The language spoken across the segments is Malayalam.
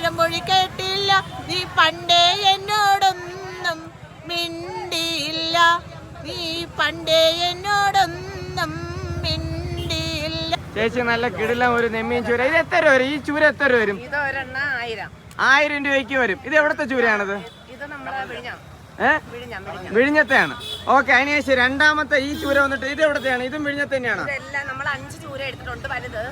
പഴമൊഴി കേട്ടില്ല. നീ പണ്ടേ എന്നോടൊന്നും മിണ്ടിയില്ല. നീ പണ്ടേ എന്നോടൊന്നും മിണ്ടിയില്ല. ചേച്ചി നല്ല കിടിലം ഒരു നെമ്മീൻ ചൂര. ഇത് എത്ര രൂപ വരും? ഈ ചൂര എത്ര രൂപ വരും? ഇത് ഒരെണ്ണ ആയിരം. ആയിരം രൂപയ്ക്ക് വരും. ഇത് എവിടത്തെ ചൂരയാണിത്? ഇത് നമ്മളെ വിഴിഞ്ഞത്തെയാണ്. ഓക്കെ അതിനുശേഷം രണ്ടാമത്തെ ഈ ചൂര വന്നിട്ട് ഇത് എവിടത്തെയാണ്? ഇതും വിഴിഞ്ഞത്തെ തന്നെയാണ് നമ്മൾ അഞ്ച് ചൂര എടുത്തിട്ടുണ്ട് വലുത്.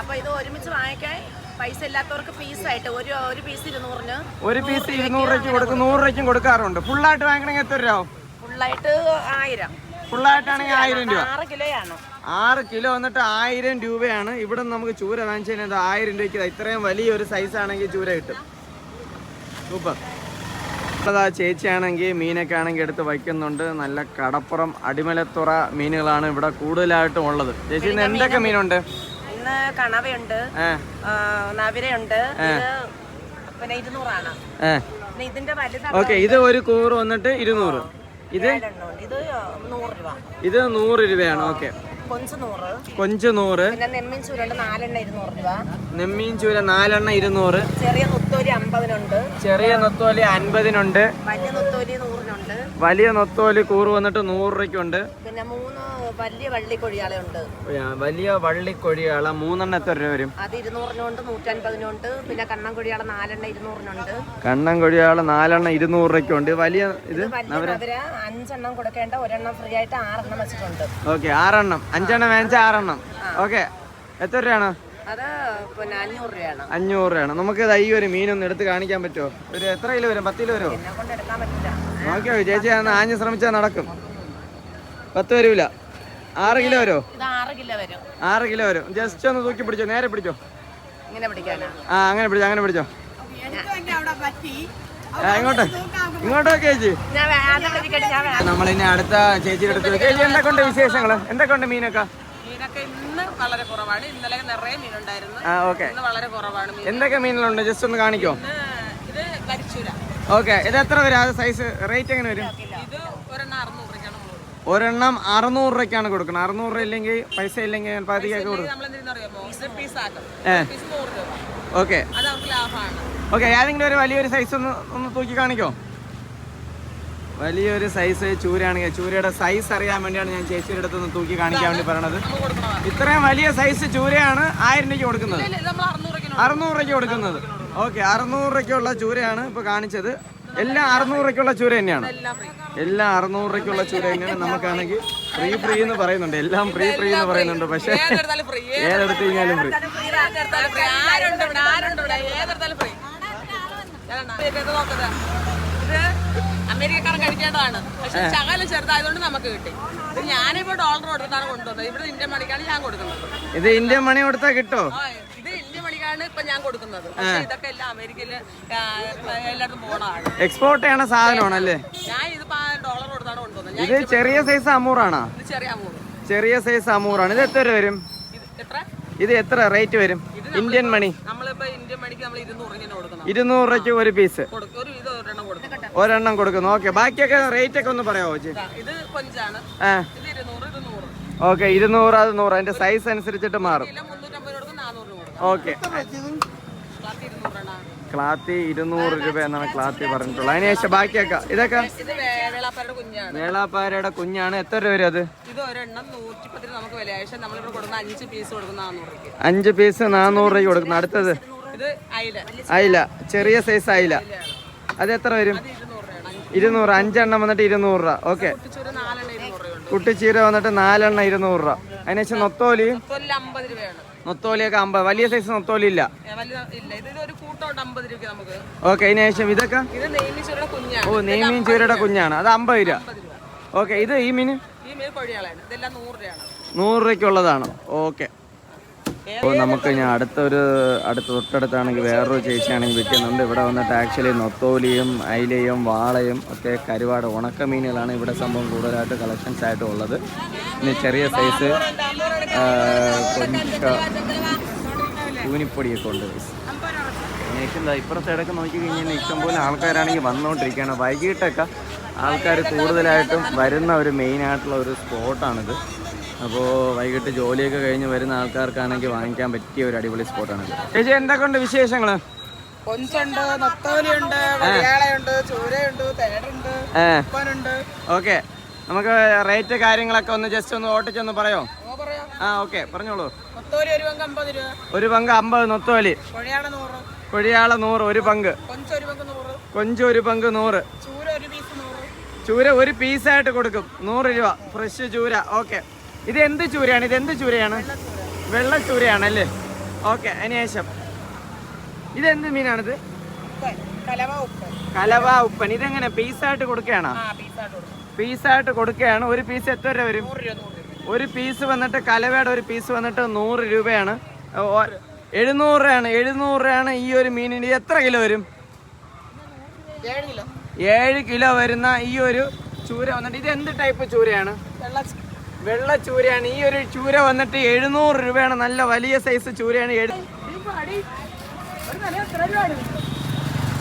അപ്പൊ ഇത് ഒരുമിച്ച് വാങ്ങിക്കാൻ പൈസ ഇല്ലാത്തവർക്ക് പീസായിട്ട് ഒരു ഒരു പീസ് ഇരുന്നൂറിന് ഒരു പീസ് ഇരുന്നൂറ് രൂപയ്ക്ക് കൊടുക്കും നൂറ് രൂപയ്ക്കും കൊടുക്കാറുണ്ട്. ഫുള്ളായിട്ട് വാങ്ങണമെങ്കിൽ എത്ര രൂപ ഫുള്ളായിട്ട് ആയിരം. ഫുള്ളായിട്ടാണെങ്കിൽ ആയിരം രൂപ. ആറ് കിലോയാണ്. ആറ് കിലോ വന്നിട്ട് ആയിരം രൂപയാണ്. ഇവിടെ നമുക്ക് ചൂര വാങ്ങിച്ചു കഴിഞ്ഞാൽ ആയിരം രൂപയ്ക്ക് ഇത്രയും വലിയൊരു സൈസ് ആണെങ്കിൽ ചൂര കിട്ടും. സൂപ്പർ. അതാ ചേച്ചിയാണെങ്കിൽ മീനൊക്കെ ആണെങ്കിൽ എടുത്ത് വയ്ക്കുന്നുണ്ട്. നല്ല കടപ്പുറം അടിമലത്തുറ മീനുകളാണ് ഇവിടെ കൂടുതലായിട്ടും ഉള്ളത്. ചേച്ചി ഇന്ന് എന്തൊക്കെ മീനുണ്ട്? ഇന്ന് കണവയുണ്ട്. നവിരയുണ്ട്. പിന്നെ ഇരുന്നൂറാണ്. ഇതിന്റെ ഓക്കെ ഇത് ഒരു കൂറ് വന്നിട്ട് ഇരുന്നൂറ്. ഇത്? ഇത് നൂറ് രൂപയാണ്. ഓക്കെ. കൊഞ്ച് നൂറ്. കൊഞ്ച് പിന്നെ നെമ്മിൻ ചൂരുണ്ട് നാലെണ്ണ ഇരുന്നൂറ് രൂപ. നെമ്മീൻ ചൂര നാലെണ്ണ ഇരുന്നൂറ്. ചെറിയ നുത്തോലി അമ്പതിനുണ്ട് ചെറിയ നൊത്തോലി അൻപതിനുണ്ട്. വലിയ നുത്തോലി നൂറിനുണ്ട്. വലിയ നൊത്തോലി കൂറ് വന്നിട്ട് നൂറ് രൂപയ്ക്കുണ്ട് പിന്നെ മൂന്ന് വലിയ വള്ളിക്കൊഴിയാളുണ്ട് വലിയ വള്ളിക്കൊഴിയാള മൂന്നെണ്ണം എത്ര രൂപ വരും? അത് ഇരുന്നൂറിനുണ്ട് നൂറ്റൻപതിനുണ്ട്. പിന്നെ കണ്ണൻ കൊഴിയാള നാലെണ്ണ ഇരുന്നൂറിനുണ്ട്. കണ്ണം കൊഴിയാൾ നാലെണ്ണം ഇരുന്നൂറ് രൂപയ്ക്കുണ്ട് വലിയ ഇത് അഞ്ചെണ്ണം കൊടുക്കേണ്ട ഒരെണ്ണം ഫ്രീ ആയിട്ട് ആറെണ്ണം വെച്ചിട്ടുണ്ട്. ഓക്കെ ആറെണ്ണം. അഞ്ചെണ്ണം വേണിച്ച ആറെണ്ണം. ഓക്കെ എത്ര രൂപയാണ്? അത് പിന്നെ അഞ്ഞൂറ് രൂപയാണ്? അഞ്ഞൂറ് രൂപയാണ്. നമുക്ക് ഈ ഒരു മീനൊന്ന് എടുത്ത് കാണിക്കാൻ പറ്റുമോ? ഒരു എത്ര കിലോ വരും? പത്ത് കിലോ വരുമോ? എന്നെ കൊണ്ട് എടുക്കാൻ പറ്റില്ല. നോക്കിയോ ചേച്ചി അന്ന് ആഞ്ഞ് ശ്രമിച്ചാൽ നടക്കും. പത്ത് വരൂല. ആറ് കിലോ വരുമോ? ഇത് ആറ് കിലോ വരും. ആറ് കിലോ വരും. ജസ്റ്റ് ഒന്ന് തൂക്കി പിടിച്ചോ നേരെ പിടിച്ചോ. ഇങ്ങനെ പിടിക്കാനാ? ആ അങ്ങനെ പിടിച്ചോ അങ്ങനെ പിടിച്ചോ. ആ, ഇങ്ങോട്ട്. ഇങ്ങോട്ടോ ചേച്ചി. ഞാൻ പിടിക്കട്ടെ ഞാൻ വേ- നമ്മളിനി അടുത്ത ചേച്ചിയുടെ അടുത്ത് ചേച്ചി എന്തൊക്കെയുണ്ട് വിശേഷങ്ങൾ എന്തൊക്കെയുണ്ട് മീനൊക്കെ? മീനൊക്കെ ഇന്ന് വളരെ കുറവാണ്. ഇന്നലെ നിറയെ മീനുണ്ടായിരുന്നു. ആ ഓക്കെ. ഇന്ന് വളരെ കുറവാണ് മീൻ. എന്തൊക്കെ മീനുകളുണ്ട്? ജസ്റ്റ് ഒന്ന് കാണിക്കോ. ഇന്ന് ഇത് കരിച്ചൂര ഓക്കെ. ഇത് എത്ര വരും? അത് സൈസ് റേറ്റ് എങ്ങനെ വരും? ഇത് ഒരെണ്ണം അറുന്നൂറ് രൂപയ്ക്കാണ് പോകുന്നത് ഒരെണ്ണം അറുന്നൂറ് രൂപയ്ക്കാണ് കൊടുക്കുന്നത്. അറുന്നൂറ് രൂപ ഇല്ലെങ്കിൽ പൈസ ഇല്ലെങ്കിൽ കൊടുക്കും. അറിയാമോ? ഇത് പീസ് ആക്കും. ഏ. പീസ് നൂറ് രൂപ. ഓക്കെ. അത് അവർക്ക് ലാഭമാണ്. ഓക്കെ ഏതെങ്കിലും ഒരു വലിയൊരു സൈസ് ഒന്ന് ഒന്ന് തൂക്കി കാണിക്കോ? വലിയൊരു സൈസ് ചൂരയാണെങ്കിൽ ചൂരയുടെ സൈസ് അറിയാൻ വേണ്ടിയാണ് ഞാൻ ചേച്ചിയുടെ അടുത്ത് നിന്ന് തൂക്കി കാണിക്കാൻ വേണ്ടി പറയണത്. ഇത്രയും വലിയ സൈസ് ചൂരയാണ് ആയിരം രൂപയ്ക്ക് കൊടുക്കുന്നത്. ഇല്ല, ഇത് നമ്മൾ അറുന്നൂറ് രൂപയ്ക്ക് കൊടുക്കുന്നത്. ഓക്കെ അറുന്നൂറ് രൂപയ്ക്കുള്ള ചൂരയാണ് ഇപ്പൊ കാണിച്ചത്. എല്ലാം അറുന്നൂറ് രൂപയ്ക്കുള്ള ചൂര തന്നെയാണ്. എല്ലാം അറുന്നൂറ് രൂപയ്ക്കുള്ള ചൂര തന്നെയാണ്. നമുക്കാണെങ്കിൽ ഫ്രീ ഫ്രീ എന്ന് പറയുന്നുണ്ട്. എല്ലാം ഫ്രീ ഫ്രീ എന്ന് പറയുന്നുണ്ട്. പക്ഷേ ഏതെടുത്തു കഴിഞ്ഞാലും ഫ്രീ ഏതെടുത്താലും ഫ്രീ അമേരിക്കക്കാരൻ കഴിക്കേണ്ടതാണ്. പക്ഷെ ശകലം ചെറുതായതുകൊണ്ട് നമുക്ക് കിട്ടി. ഇത് ഞാനിപ്പോ ഡോളർ കൊടുത്താണ് കൊണ്ടുവന്നത്. ഇവിടെ ഇന്ത്യൻ മണിക്കാണ് ഞാൻ കൊടുക്കുന്നത്. ഇത് ഇന്ത്യൻ മണി കൊടുത്താൽ കിട്ടോ? ഇത് ഇന്ത്യൻ മണിക്കാണ് ഇപ്പൊ ഞാൻ കൊടുക്കുന്നത്. പക്ഷെ ഇതൊക്കെ എല്ലാം അമേരിക്കയിൽ എല്ലായിടത്തും പോണതാണ് എക്സ്പോർട്ട് ചെയ്യണ സാധനമാണല്ലേ? ഞാൻ ഇത് ഡോളർ കൊടുത്താണ് കൊണ്ടുവന്നത്. ഞാൻ ഇത് ചെറിയ സൈസ് അമൂറാണോ? ഇത് ചെറിയ ചെറിയ സൈസ് അമൂറാണ്. ഇത് എത്ര വരും? ഇത് എത്ര? ഇത് എത്ര റേറ്റ് വരും? ഇന്ത്യൻ മണി നമ്മളിപ്പോ ഇന്ത്യൻ മണിക്ക് നമ്മൾ ഇരുന്നൂറ് ഇങ്ങനെ കൊടുക്കണം. ഇരുന്നൂറ് രൂപയ്ക്ക് ഒരു പീസ് കൊടുക്കും ഒരു ഇത് ഒരെണ്ണം കൊടുക്കണം ഒരെണ്ണം കൊടുക്കുന്നു ഓക്കെ ബാക്കിയൊക്കെ റേറ്റ് ഒക്കെ ഒന്ന് പറയാമോ ഓക്കെ ഇരുന്നൂറ് അത് നൂറ്. അതിന്റെ സൈസ് അനുസരിച്ചിട്ട് മാറും. ഓക്കെ. ക്ലാത്തി ഇരുന്നൂറ് രൂപ എന്നാണ് ക്ലാത്തി പറഞ്ഞിട്ടുള്ളത്. അതിനുശേഷം ബാക്കിയൊക്കെ ഇതൊക്കെ? ഇത് വേ- കുഞ്ഞാണ്. വേളാപ്പാരയുടെ കുഞ്ഞാണ്. എത്ര രൂപ വരും അത്? അഞ്ച് പീസ് കൊടുക്കുന്ന നാനൂറ് രൂപയ്ക്ക്. അഞ്ച് പീസ് നാനൂറ് രൂപ കൊടുക്കുന്നു. അടുത്തത്? ഇത് അയില. ചെറിയ സൈസ് അയില. അത് എത്ര വരും? ഇരുന്നൂറ് അഞ്ചെണ്ണം വന്നിട്ട് ഇരുന്നൂറ് രൂപ. ഓക്കെ. കുട്ടിച്ചൊരു വന്നിട്ട് നാലെണ്ണം ഇരുന്നൂറ് രൂപ. അതിനുശേഷം നൊത്തോലി? നൊത്തോലിയൊക്കെ അമ്പത്. വലിയ സൈസ് നൊത്തോലി ഇല്ല. ഓക്കെ അതിനുശേഷം ഇതൊക്കെ? ഓ നെയ്മീൻ ചീരയുടെ കുഞ്ഞാണ്. അത് അമ്പത് രൂപ. ഓക്കെ ഇത് ഈ മീൻ? നൂറ് രൂപയ്ക്കുള്ളതാണ്. ഓക്കെ. അപ്പോൾ നമുക്ക് ഞാൻ അടുത്തൊരു അടുത്ത തൊട്ടടുത്താണെങ്കിൽ വേറൊരു ചേച്ചിയാണെങ്കിൽ വിൽക്കുന്നുണ്ട് ഇവിടെ വന്നിട്ട് ആക്ച്വലി നൊത്തോലിയും അയിലയും വാളയും ഒക്കെ കരുവാട് ഉണക്കമീനുകളാണ് ഇവിടെ സംഭവം കൂടുതലായിട്ട് കളക്ഷൻസ് ആയിട്ട് ഉള്ളത്. പിന്നെ ചെറിയ സൈസ് കൂനിപ്പൊടിയൊക്കെ ഉണ്ട്. ദാ ഇപ്പുറത്തെ ഇടയ്ക്ക് നോക്കി കഴിഞ്ഞാൽ ഇഷ്ടംപോലെ ആൾക്കാരാണെങ്കിൽ വന്നുകൊണ്ടിരിക്കുകയാണ്. വൈകിട്ടൊക്കെ ആൾക്കാർ കൂടുതലായിട്ടും വരുന്ന ഒരു മെയിനായിട്ടുള്ള ഒരു സ്പോട്ടാണിത് അപ്പോൾ വൈകിട്ട് ജോലിയൊക്കെ കഴിഞ്ഞ് വരുന്ന ആൾക്കാർക്കാണെങ്കിൽ വാങ്ങിക്കാൻ പറ്റിയ ഒരു അടിപൊളി സ്പോട്ടാണ് ചേച്ചി എന്തൊക്കെ ഉണ്ട് വിശേഷങ്ങൾ കൊഞ്ചുണ്ട് നത്തോലിയുണ്ട് വഴിയാളയുണ്ട് ചൂരയുണ്ട് തേടുണ്ട് ഏ. ഉപ്പനുണ്ട്. ഓക്കെ. നമുക്ക് റേറ്റ് കാര്യങ്ങളൊക്കെ ഒന്ന് ജസ്റ്റ് ഒന്ന് ഓട്ടിച്ചൊന്ന് പറയോ? ഓ പറയാം. ആ ഓക്കെ. പറഞ്ഞോളൂ. ഒരു പങ്ക് അമ്പത് രൂപ. ഒരു പങ്ക് അമ്പത് നൊത്തോലി. കൊഴിയാള നൂറ് ഒരു പങ്ക്. കൊഞ്ച് ഒരു പങ്ക് നൂറ്. കൊഞ്ച് ഒരു പങ്ക് നൂറ്. ചൂര ഒരു പീസ് നൂറ്. ചൂര ഒരു പീസായിട്ട് കൊടുക്കും. നൂറ് രൂപ. ഫ്രഷ് ചൂര. ഓക്കെ. ഇത് എന്ത് ചൂരയാണ്? ഇത് എന്ത് ചൂരയാണ്? വെള്ള ചൂരയാണ് അല്ലേ ഓക്കെ അതിനുശേഷം ഇത് എന്ത് മീനാണിത്? കലവ ഉപ്പൻ. ഇതെങ്ങനെ? പീസായിട്ട് കൊടുക്കുകയാണോ? പീസായിട്ട് കൊടുക്കും പീസായിട്ട് കൊടുക്കുകയാണ്. ഒരു പീസ് എത്ര രൂപ വരും? ഒരു പീസ് വന്നിട്ട് കലവയുടെ ഒരു പീസ് വന്നിട്ട് നൂറ് രൂപയാണ്. എഴുന്നൂറ് രൂപയാണ് എഴുന്നൂറ് രൂപയാണ് ഈ ഒരു മീനിന്. എത്ര കിലോ വരും? ഏഴ് കിലോ. വരുന്ന ഈ ഒരു ചൂര വന്നിട്ട് ഇത് എന്ത് ടൈപ്പ് ചൂരയാണ് വെള്ള ചൂരയാണ്. ഈ ഒരു ചൂര വന്നിട്ട് എഴുന്നൂറ് രൂപയാണ്. നല്ല വലിയ സൈസ് ചൂരയാണ്.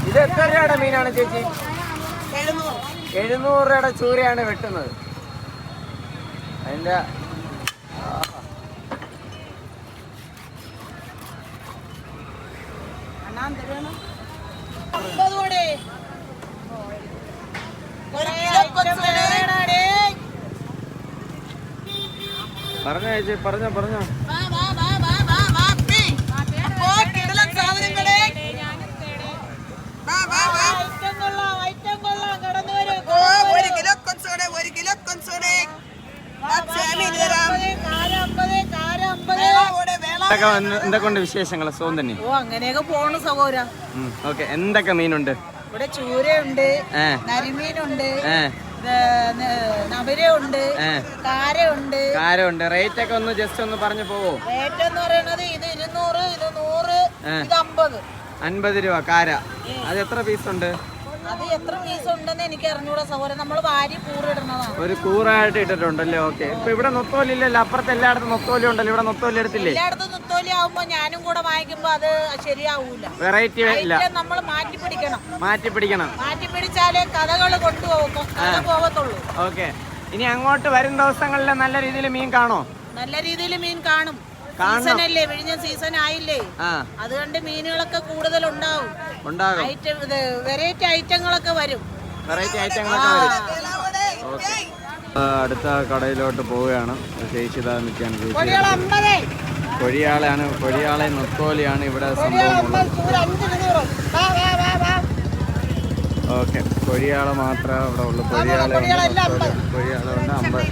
ഇത് എത്ര രൂപയുടെ മീനാണ് ചേച്ചി? എഴുന്നൂറ് രൂപയുടെ ചൂരയാണ് വെട്ടുന്നത്. അതിന്റെ അമ്പത് കൂടെ ഒരു കിലോ കൊഞ്ച് വേണാടേ. പറഞ്ഞോ ചേച്ചി പറഞ്ഞോ പറഞ്ഞോ ഒരു കിലോ കൊഞ്ചോടെ ഒരു കിലോ കൊഞ്ചോടെ എന്തൊക്കെയുണ്ട് വിശേഷങ്ങൾ സുഖം തന്നെ? ഓ അങ്ങനെയൊക്കെ പോണ സഹോദര. ഓക്കെ. എന്തൊക്കെ മീനുണ്ട്? ഇവിടെ ചൂരയുണ്ട് നരിമീനുണ്ട് നവരയുണ്ട് കാരയുണ്ട്. കാരമുണ്ട് റേറ്റ് ഒക്കെ ഒന്ന് ജസ്റ്റ് ഒന്ന് പറഞ്ഞു പോവോ? റേറ്റ് എന്ന് പറയുന്നത് ഇത് ഇരുന്നൂറ് ഇത് നൂറ്. ഇത് അമ്പത്. അൻപത് രൂപ. കാര. അത് എത്ര പീസ് ഉണ്ട്? അത് എത്ര പീസ് ഉണ്ടെന്ന് എനിക്ക് അറിഞ്ഞൂടാ സഹോദരൻ. നമ്മൾ വാരി കൂറിടുന്നതാണ്. ഒരു കൂറായിട്ട് ഇട്ടിട്ടുണ്ടല്ലേ? ഓക്കെ. ഇപ്പൊ ഇവിടെ നൊത്തോലി ഇല്ലല്ലോ. അപ്പുറത്ത് എല്ലായിടത്തും നൊത്തോലി ഉണ്ടല്ലോ. ഇവിടെ നൊത്തോലി എടുത്തില്ലേ? എല്ലായിടത്തും നുത്തോലി ആവുമ്പോ ഞാനും കൂടെ വാങ്ങിക്കുമ്പോ അത് ശരിയാവൂല. വെറൈറ്റി ഇല്ല നമ്മൾ മാറ്റി പിടിക്കണം. മാറ്റി പിടിക്കണം. മാറ്റി പിടിച്ചാലേ കഥകൾ കൊണ്ടുപോകും കഥ പോകത്തുള്ളൂ ഓക്കെ. ഇനി അങ്ങോട്ട് വരും ദിവസങ്ങളിൽ നല്ല രീതിയിൽ മീൻ കാണോ നല്ല രീതിയിൽ മീൻ കാണും. അല്ലേ? വിഴിഞ്ഞ സീസൺ ആയില്ലേ? അതുകൊണ്ട് മീനുകളൊക്കെ കൂടുതൽ ഉണ്ടാവും ഉണ്ടാകും. ഐറ്റം ഇത് വെറൈറ്റി ഐറ്റങ്ങളൊക്കെ വരും. വെറൈറ്റി ഐറ്റങ്ങളൊക്കെ വരും. ഓക്കെ അടുത്ത കടയിലോട്ട് പോവുകയാണ്. ചേച്ചി ഇതാ അമ്പത്. കൊഴിയാളാണ് കൊഴിയാളെ നൊത്തോലിയാണ് ഇവിടെ സംഭവം ഓക്കെ കൊഴിയാള മാത്രമേ ഇവിടെ ഉള്ളൂ. കൊഴിയാള കൊഴിയാളുണ്ട് അമ്പത്.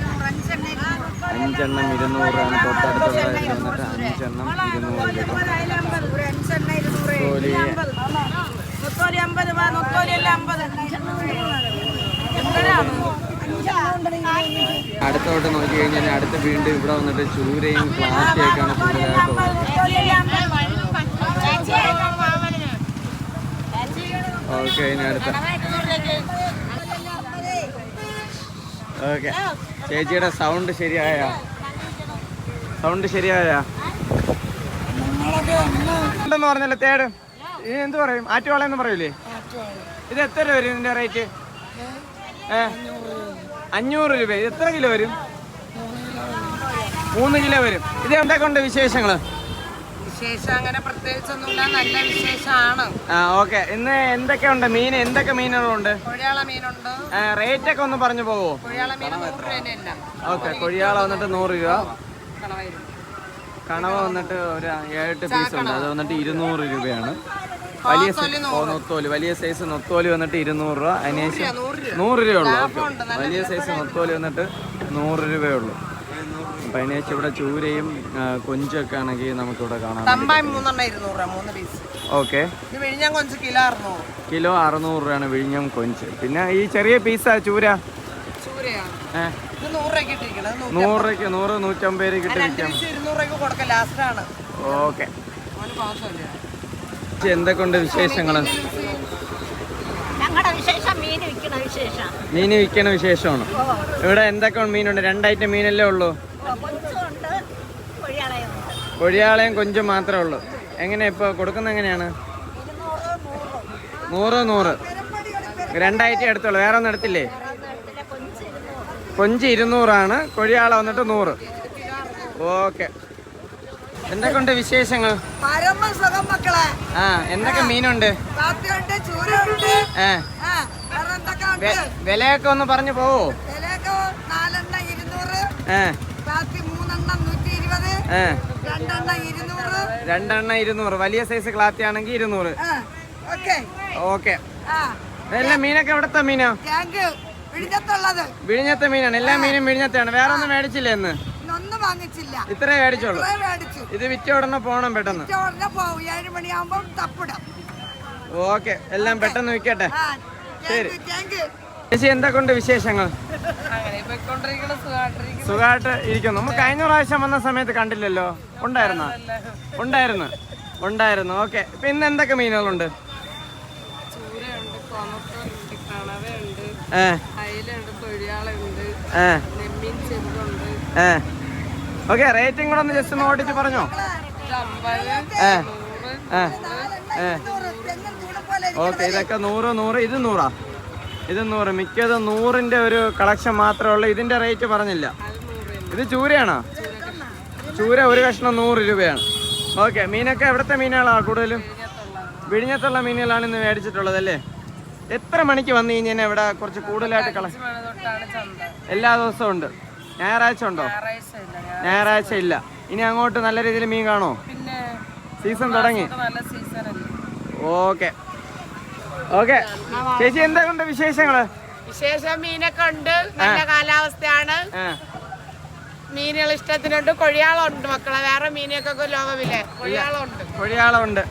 അഞ്ചെണ്ണം ഇരുന്നൂറാണ് തൊട്ടടുത്തുള്ള രൂപ എല്ലാം അമ്പത് അടുത്തോട്ട് നോക്കി കഴിഞ്ഞാൽ അടുത്ത വീണ്ടും ഇവിടെ വന്നിട്ട് ചൂരയും പ്ലാസ്റ്റിക്കാണ് കൂടുതലായിട്ട് ഓക്കെ ഇനി അടുത്ത. ഓക്കെ. ചേച്ചിയുടെ സൗണ്ട് ശരിയായ? സൗണ്ട് ശരിയായ? ഉണ്ടെന്ന് പറഞ്ഞല്ലോ തേട്. എന്ത് പറയും? ആറ്റുവാള എന്ന് പറയൂലേ? ഇത് എത്ര രൂപ വരും ഇതിന്റെ റേറ്റ്? ഏ? അഞ്ഞൂറ് രൂപ. ഇത് എത്ര കിലോ വരും? മൂന്ന് കിലോ വരും. ഇത് എന്തൊക്കെ ഉണ്ട് വിശേഷങ്ങൾ? വിശേഷം അങ്ങനെ പ്രത്യേകിച്ചൊന്നുമില്ല. നല്ല വിശേഷമാണ്. ആ ഓക്കെ. ഇന്ന് എന്തൊക്കെ ഉണ്ട് മീൻ എന്തൊക്കെ മീനുകളുണ്ട്? കൊഴിയാള മീനുണ്ട്. റേറ്റ് ഒക്കെ ഒന്ന് പറഞ്ഞു പോവോ? കൊഴിയാള മീൻ നൂറ് രൂപ ഓക്കെ. കൊഴിയാള വന്നിട്ട് നൂറ് രൂപ. കണവ വന്നിട്ട് ഒരു ഏഴെട്ട് പീസ് ഉണ്ട്. അത് വന്നിട്ട് ഇരുന്നൂറ് രൂപയാണ്. വലിയ നൊത്തോലി. വലിയ സൈസ് നൊത്തോലി വന്നിട്ട് ഇരുന്നൂറ് രൂപ. അതിനുശേഷം നൂറ് രൂപ ഉള്ളൂ. വലിയ സൈസ് നൊത്തോലി വന്നിട്ട് നൂറ് രൂപയേ ഉള്ളൂ. അപ്പം അതിനുശേഷം ഇവിടെ ചൂരയും കൊഞ്ചൊക്കെ ആണെങ്കിൽ നമുക്കിവിടെ കാണാം ഓക്കെ. കിലോ അറുന്നൂറ്. രൂപയാണ് വിഴിഞ്ഞം കൊഞ്ച്. പിന്നെ ഈ ചെറിയ പീസാ ചൂര. നൂറ് നൂറ് നൂറ്റമ്പത് രൂപ കിട്ടി ഓക്കെ. എന്തൊക്കെ ഉണ്ട് എന്തൊക്കെയുണ്ട് വിശേഷങ്ങൾ മീൻ വിൽക്കണ വിശേഷം. മീൻ വിൽക്കണ വിശേഷമാണ്. ഇവിടെ എന്തൊക്കെ മീനുണ്ട്? രണ്ടായിട്ട് മീനല്ലേ ഉള്ളൂ? കൊഴിയാളയും കൊഞ്ചും മാത്രമേ ഉള്ളൂ. എങ്ങനെ ഇപ്പോൾ കൊടുക്കുന്ന എങ്ങനെയാണ്? നൂറ്. നൂറ് രണ്ടായിട്ട് എടുത്തോളൂ വേറെ ഒന്നും എടുത്തില്ലേ? കൊഞ്ച് ഇരുന്നൂറാണ്. കൊഴിയാള വന്നിട്ട് നൂറ്. ഓക്കെ. വിശേഷങ്ങൾ? ആ എന്തൊക്കെ മീനുണ്ട്? ആ വേറെ എന്തൊക്കെ ഉണ്ട് വെ- വിലയൊക്കെ ഒന്ന് പറഞ്ഞു പോവോ? രണ്ടെണ്ണ ഇരുന്നൂറ്. വലിയ സൈസ് ക്ലാത്തി ആണെങ്കിൽ ഇരുന്നൂറ്. ഓക്കെ. എല്ലാ മീനൊക്കെ എവിടത്തെ മീനാ? വിഴിഞ്ഞത്തുള്ളത്. വിഴിഞ്ഞത്തെ മീനാണ്. എല്ലാ മീനും വിഴിഞ്ഞത്തെയാണ്. വേറെ ഒന്നും മേടിച്ചില്ല ഇന്ന്? ഇത്ര വാങ്ങിച്ചില്ല. ഇത്രേ മേടിച്ചോളൂ മേടിച്ചു. ഇത് വിറ്റ ഉടനെ പോകണം പെട്ടെന്ന്. ഉടനെ പോകും ഏഴ് മണിയാകുമ്പോൾ തപ്പിടും. ഓക്കെ. എല്ലാം പെട്ടെന്ന് വിൽക്കട്ടെ. ആ. ശരി. ചേച്ചി എന്താ ചേച്ചി എന്തൊക്കെയുണ്ട് വിശേഷങ്ങൾ? സുഖമായിട്ട് ഇരിക്കുന്നു. നമ്മൾ കഴിഞ്ഞ പ്രാവശ്യം വന്ന സമയത്ത് കണ്ടില്ലല്ലോ. ഉണ്ടായിരുന്നോ? ഉണ്ടായിരുന്നു. ഉണ്ടായിരുന്നു. ഓക്കെ. ഇപ്പൊ ഇന്ന് എന്തൊക്കെ മീനുകളുണ്ട്? ഓക്കെ റേറ്റിംഗ് കൂടെ ഒന്ന് ജസ്റ്റ് ഒന്ന് ഓടിച്ച് പറഞ്ഞോ? ഓക്കെ ഇതൊക്കെ നൂറ് നൂറ്. ഇത് നൂറാ ഇത് നൂറ് മിക്കതും നൂറിന്റെ ഒരു കളക്ഷൻ മാത്രമേ ഉള്ളൂ. ഇതിന്റെ റേറ്റ് പറഞ്ഞില്ല. ഇത് ചൂരയാണോ? ചൂര ഒരു കഷ്ണം നൂറ് രൂപയാണ്. ഓക്കെ മീനൊക്കെ എവിടുത്തെ മീനുകളാണ് കൂടുതലും? വിഴിഞ്ഞത്തുള്ള. മീനുകളാണ് ഇന്ന് മേടിച്ചിട്ടുള്ളത് അല്ലേ എത്ര മണിക്ക് വന്നു കഴിഞ്ഞാൽ ഇവിടെ കുറച്ച് കൂടുതലായിട്ട് കള എല്ലാ ദിവസവും ഉണ്ട്. ഞായറാഴ്ച ഉണ്ടോ? ഞായറാഴ്ച ഇല്ല. ഞായറാഴ്ച ഇല്ല ഇനി അങ്ങോട്ട് നല്ല രീതിയിൽ മീൻ കാണോ പിന്നെ സീസൺ തുടങ്ങി. ഓക്കെ. ഓക്കെ. ചേച്ചി എന്തൊക്കെയുണ്ട് വിശേഷങ്ങൾ? വിശേഷം മീനൊക്കെ ഉണ്ട്. നല്ല കാലാവസ്ഥയാണ്. മീനുകൾ ഇഷ്ടത്തിനുണ്ട്. കൊഴിയാളുണ്ട് മക്കളെ. വേറെ മീനൊക്കെ ലോകമില്ലേ കൊഴിയാളുണ്ട് കൊഴിയാളുണ്ട്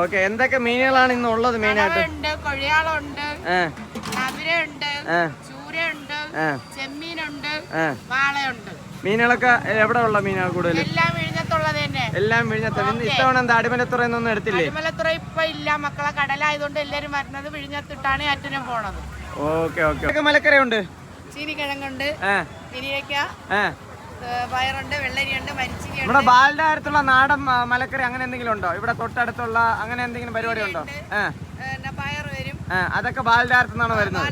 ഓക്കെ എന്തൊക്കെ മീനുകളാണ് ഇന്ന് ഉള്ളത് മെയിനായിട്ട് കൊഴിയാളുണ്ട് ആ ചൂരയുണ്ട് ചെമ്മീനുണ്ട് വാളയുണ്ട്. മീനുകളൊക്കെ എവിടെ ഉള്ള മീനുകൾ കൂടുതൽ എല്ലാം വിഴിഞ്ഞത്തുള്ളത് തന്നെ. എല്ലാം വിഴിഞ്ഞത്ത് ഇത്തവണ എന്താ അടിമലത്തുറയൊന്നും എടുത്തില്ലേ? അടിമലത്തുറ ഇപ്പൊ ഇല്ല. മക്കളെ കടലായതുകൊണ്ട് എല്ലാരും വരുന്നത് വിഴിഞ്ഞത്തിട്ടാണ് അറ്റനും പോണത്. ഓക്കെ ഓക്കെ മലക്കരയുണ്ട് ചീനിക്കിഴങ്ങുണ്ട്. പിരിയക്ക പയറുണ്ട് വെള്ളരിയുണ്ട് മരിച്ചിരിയുണ്ട്. നമ്മുടെ ബാലിന്റെ നാടൻ മലക്കറി അങ്ങനെ എന്തെങ്കിലും ഉണ്ടോ? ഇവിടെ തൊട്ടടുത്തുള്ള അങ്ങനെ എന്തെങ്കിലും പരിപാടി ഉണ്ടോ? പയർ വരും. അതൊക്കെ നിന്നാണ് വരുന്നത്?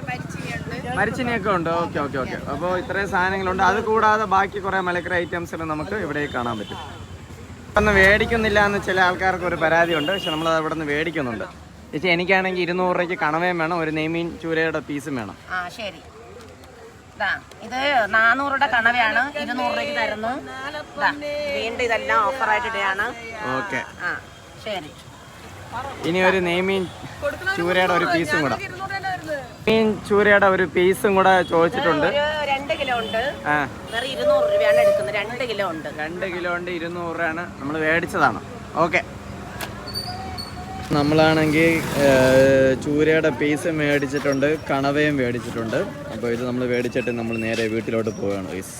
ഇവിടെ മരിച്ചിനിയൊക്കെ ഉണ്ട്. Okay okay okay. അപ്പോൾ ഇത്രയും സാധനങ്ങളുണ്ട്. അത് കൂടാതെ ബാക്കി കുറേ മലക്കറി ഐറ്റംസ് നമുക്ക് ഇവിടെ കാണാൻ പറ്റും. ഒന്ന് മേടിക്കുന്നില്ല എന്ന് ചില ആൾക്കാർക്ക് ഒരു പരാതി ഉണ്ട് പക്ഷെ നമ്മളത് അവിടെ നിന്ന് മേടിക്കുന്നുണ്ട്. ചേച്ചി എനിക്കാണെങ്കിൽ ഇരുന്നൂറ് രൂപയ്ക്ക് കണവയും വേണം. ഒരു നെയ്മീൻ ചൂരയുടെ പീസും വേണം. ആ ശരി. ഇതാ ഇത് നാനൂറുടെ കണവയാണ് ഇരുന്നൂറ് രൂപയ്ക്ക് തരുന്നു. ഇതാ, വീണ്ടും ഇതെല്ലാം ഓഫറായിട്ട് ഇടുകയാണ്. ഓക്കെ. ആ ശരി. ഇനി ഒരു നെയ്മീൻ ചൂരയുടെ ഒരു പീസും കൂടെ. മീൻ ചൂരയുടെ ഒരു പീസും കൂടെ ചോദിച്ചിട്ടുണ്ട്. ഒരു രണ്ട് കിലോ ഉണ്ട്. ആ. വെറും ഇരുന്നൂറ് രൂപയാണ് എടുക്കുന്നത്. രണ്ട് കിലോ ഉണ്ട്. രണ്ട് കിലോ ഉണ്ട് ഇരുന്നൂറ് രൂപയാണ്. നമ്മൾ മേടിച്ചതാണ്. ഓക്കെ. നമ്മളാണെങ്കിൽ ചൂരയുടെ പീസ് മേടിച്ചിട്ടുണ്ട് കണവയും മേടിച്ചിട്ടുണ്ട്. അപ്പോൾ ഇത് നമ്മൾ മേടിച്ചിട്ട് നമ്മൾ നേരെ വീട്ടിലോട്ട് പോവുകയാണ് പീസ്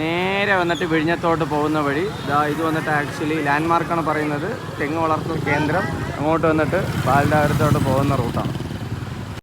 നേരെ വന്നിട്ട് വിഴിഞ്ഞത്തോട്ട് പോകുന്ന വഴി. ഇതാ ഇത് വന്നിട്ട് ആക്ച്വലി ലാൻഡ്മാർക്കാണ് പറയുന്നത്. തെങ്ങ് വളർത്തൽ കേന്ദ്രം. അങ്ങോട്ട് വന്നിട്ട് പാലിന്റെ പോകുന്ന റൂട്ടാണ്